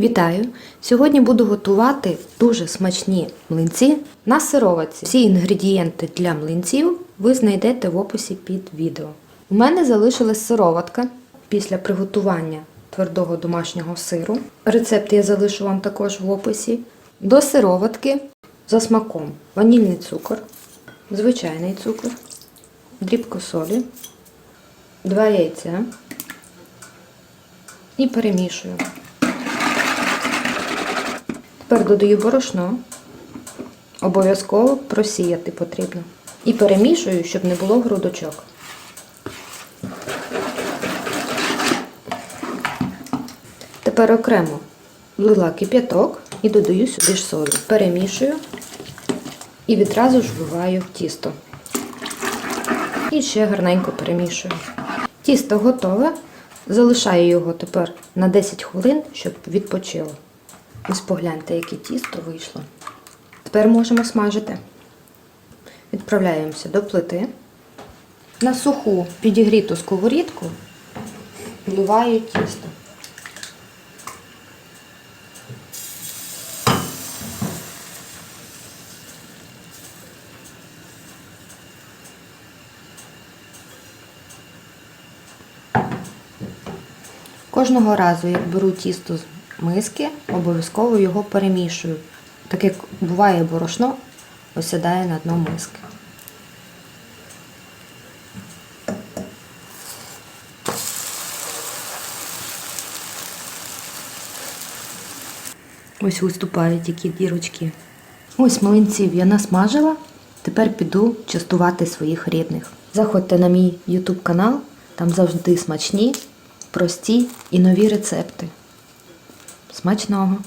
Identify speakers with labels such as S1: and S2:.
S1: Вітаю! Сьогодні буду готувати дуже смачні млинці на сироватці. Всі інгредієнти для млинців ви знайдете в описі під відео. У мене залишилась сироватка після приготування твердого домашнього сиру. Рецепт я залишу вам також в описі. До сироватки за смаком ванільний цукор, звичайний цукор, дрібко солі, два яйця і перемішую. Тепер додаю борошно. Обов'язково просіяти потрібно. І перемішую, щоб не було грудочок. Тепер окремо влила кип'яток і додаю сюди ж солі. Перемішую і відразу ж вливаю в тісто. І ще гарненько перемішую. Тісто готове. Залишаю його тепер на 10 хвилин, щоб відпочило. Ось погляньте, яке тісто вийшло. Тепер можемо смажити. Відправляємося до плити. На суху підігріту сковорідку вливаю тісто. Кожного разу, як беру тісто з миски, обов'язково його перемішую. Так як буває борошно, осідає на дно миски. Ось виступають такі дірочки. Ось млинців я насмажила. Тепер піду частувати своїх рідних. Заходьте на мій YouTube канал, там завжди смачні, прості і нові рецепти. Смачного!